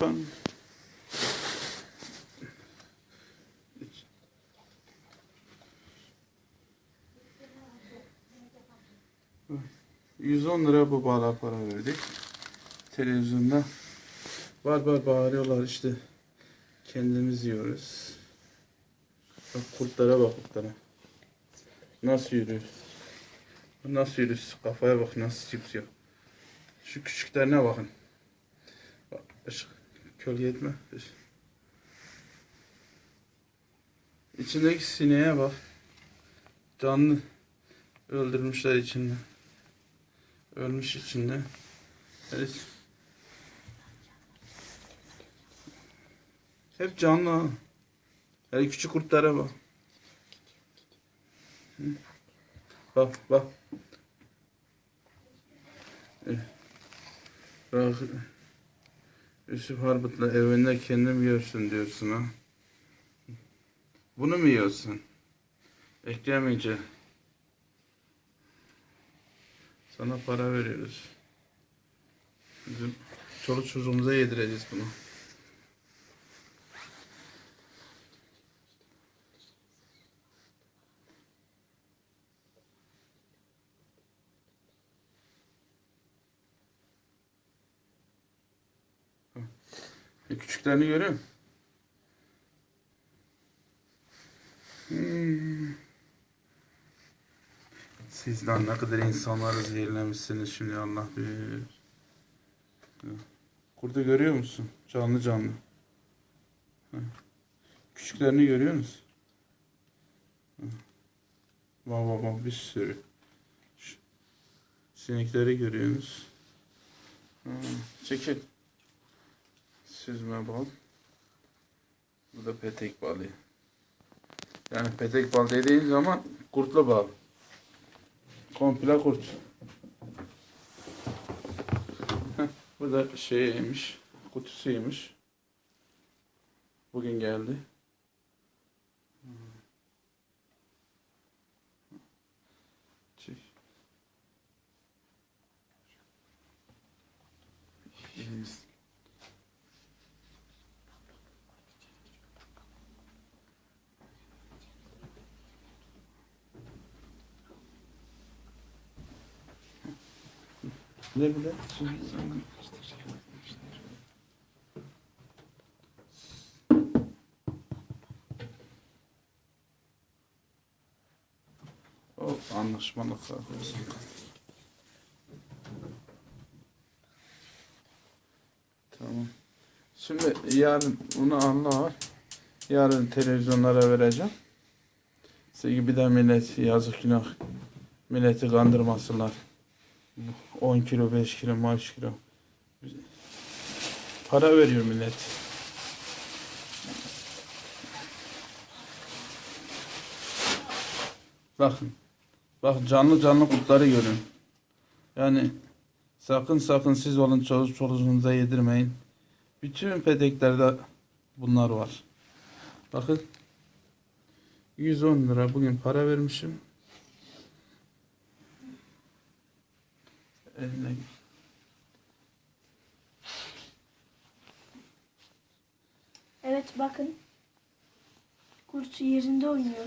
Kan. 110 lira bu balığa para verdik. Televizyonda var var bağırıyorlar işte. Kendimiz yiyoruz. Bak kurtlara bak kurtlara. Nasıl yürüyor? Nasıl yürüyor? Kafaya bak nasıl yiyor. Şu küçüklerine bakın. Bak, ışık, gölge etme. İçindeki sineğe bak. Canlı öldürmüşler içinde. Ölmüş içinde. Evet. Hep canlı ha. Hele küçük kurtlara bak. Bak bak. Eh. Bak. Yusuf Harbut'la evinde kendim yiyorsun diyorsun ha. Bunu mu yiyorsun? Ekleyemeyece. Sana para veriyoruz. Bizim çoluk çocuğumuza yedireceğiz bunu. Küçüklerini görüyor musun? Hmm. Siz lan ne kadar insanları zehirlemişsiniz şimdi Allah bilir. Kurdu görüyor musun? Canlı canlı. Küçüklerini görüyor musun? Bak bak bak bir sürü. Sinekleri görüyorsunuz. Hı. Çekil. Süzme bal. Bu da petek balı. Yani petek bal dediğin zaman kurtlu bal. Komple kurt. Bu da şeymiş, kutusuymuş. Bugün geldi. Çek. Ne bile? O anlaşmalı kahvesi. Tamam. Şimdi yarın bunu anla Yarın televizyonlara vereceğim. Size gibi de millet yazık günah. Milleti kandırmasınlar. 10 kilo, 5 kilo, 5 kilo. Para veriyor millet. Bakın. Bak canlı canlı kurtları görün. Yani sakın sakın siz olun çoluk çoluğunuza yedirmeyin. Bütün peteklerde bunlar var. Bakın. 110 lira bugün para vermişim. Eline Evet bakın. Kurt yerinde oynuyor.